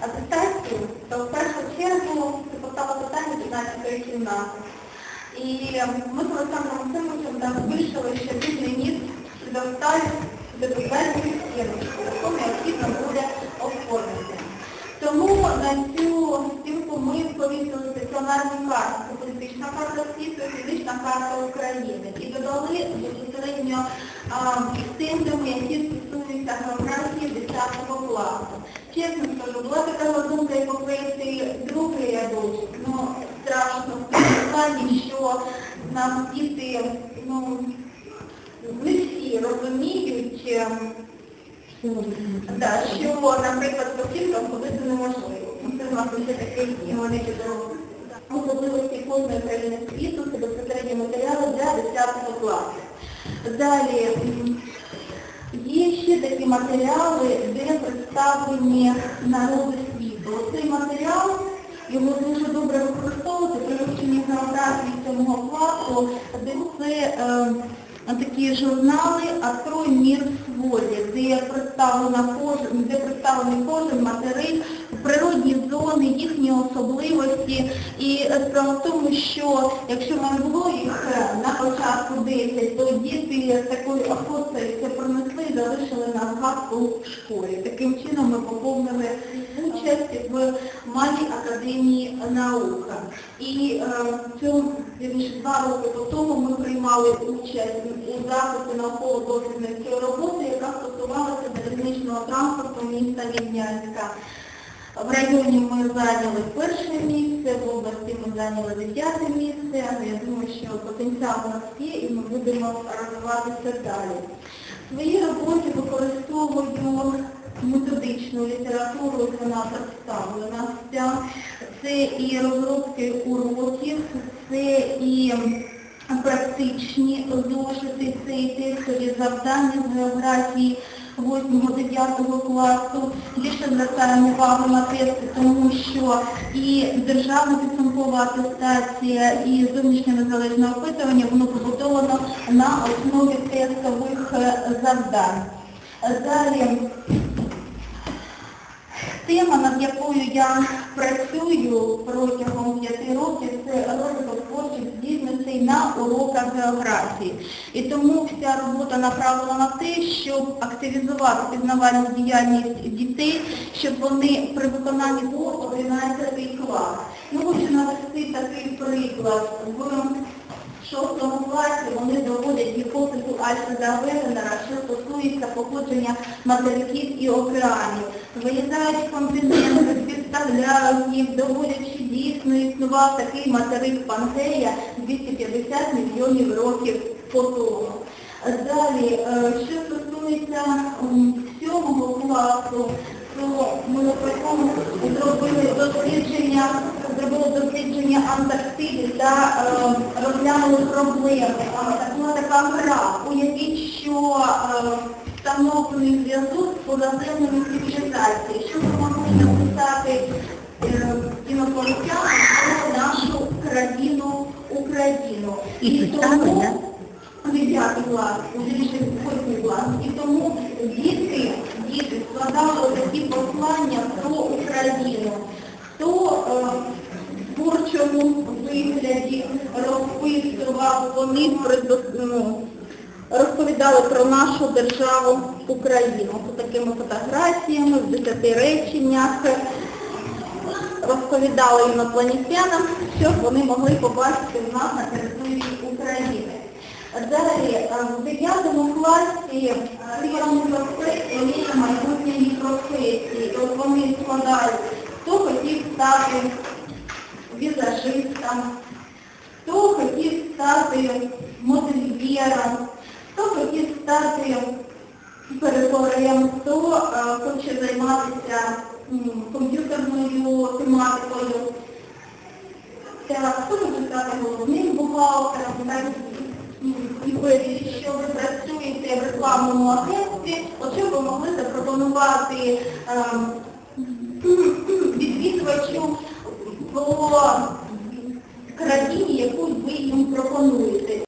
атестацію, то в першу чергу це поставило питання 15 кімнати. І ми з Олександром Максимовичем там вирішили, що цей ліміт доставить до підведення стіночку, яку необхідно буде оформити. Тому на цю стінку ми повісили стаціонарні карти. Це політична карта світу фізична карта України. І додали безпосередньо симптоми, які стосуються географії 10 класу. Чесно скажу, була така думка і поклеїти другий рядочок. Ну, страшно в тому плані, що нам діти, ну, не всі розуміють, ем, Да, що, наприклад, по фільмам ходити неможливо. Ну, Це в нас лише таке є, вони чудово. Особливості кожної країни світу це безпосередні матеріали для 10 класу. Далі є ще такі матеріали, де представлені народи світу. Цей матеріал його дуже добре використовувати при вивченні географії цього класу, де це е, такі журнали «Открой мир в волі», де представлена кожен, де представлений кожен материк, природні зони, їхні особливості. І справа в тому, що якщо мене було їх е, на початку 10, то діти з такою охотою це принесли і залишили на згадку в школі. Таким чином ми поповнили участь в Малій академії наука. І е, цьому два роки по тому ми приймали участь у записі науково-дослідницької роботи, яка стосувалася залізничного транспорту міста Рівнянська. В районі ми зайняли перше місце, в області ми зайняли десяте місце. Я думаю, що потенціал у нас є і ми будемо розвиватися далі. В своїй роботі використовую методичну літературу, вона представлена вся. Це і розробки уроків, це і практичні зошити, це і текстові завдання з географії 8-9 класу. Більше звертаємо увагу на тести, тому що і державна підсумкова атестація, і зовнішнє незалежне опитування, воно побудовано на основі тестових е, завдань. Далі Тема, над якою я працюю протягом п'яти років, це на уроках географії. І тому вся робота направлена на те, щоб активізувати пізнавальну діяльність дітей, щоб вони при виконанні було 11 клас. Ну, хочу навести такий приклад. В 6 класі вони доводять гіпотезу Альфреда що стосується походження материків і океанів. Виїздають континенти, підставляють їх, доводять, що дійсно існував такий материк Пангея 250 мільйонів років по тому. Далі, е, що стосується сьомого класу, то ми наприклад, зробили дослідження, зробили дослідження Антарктиди та е, розглянули проблеми. Так, Була така гра. Уявіть, що е, встановлений зв'язок з позаземними цивілізаціями. Що ви могли написати е, інополітянам про нашу країну Україну? І тому- да? 9 клас, уже більше 8 клас. І тому діти, діти складали такі послання про Україну. Хто е, в творчому вигляді розписував, вони ну, розповідали про нашу державу Україну. З такими фотографіями, в 10 реченнях розповідали інопланетянам, щоб вони могли побачити в нас на території України. Далі, е, в 9 класі рівні професії, є майбутньої професії. От вони складають, хто хотів стати візажистом, хто хотів стати модельєром, хто хотів стати перекорем, хто е, хоче займатися комп'ютерною тематикою. Хто хоче стати головним бухгалтером, і ви, що ви працюєте в рекламному агентстві, от що ви могли запропонувати ем, відвідувачу по країні, яку ви їм пропонуєте.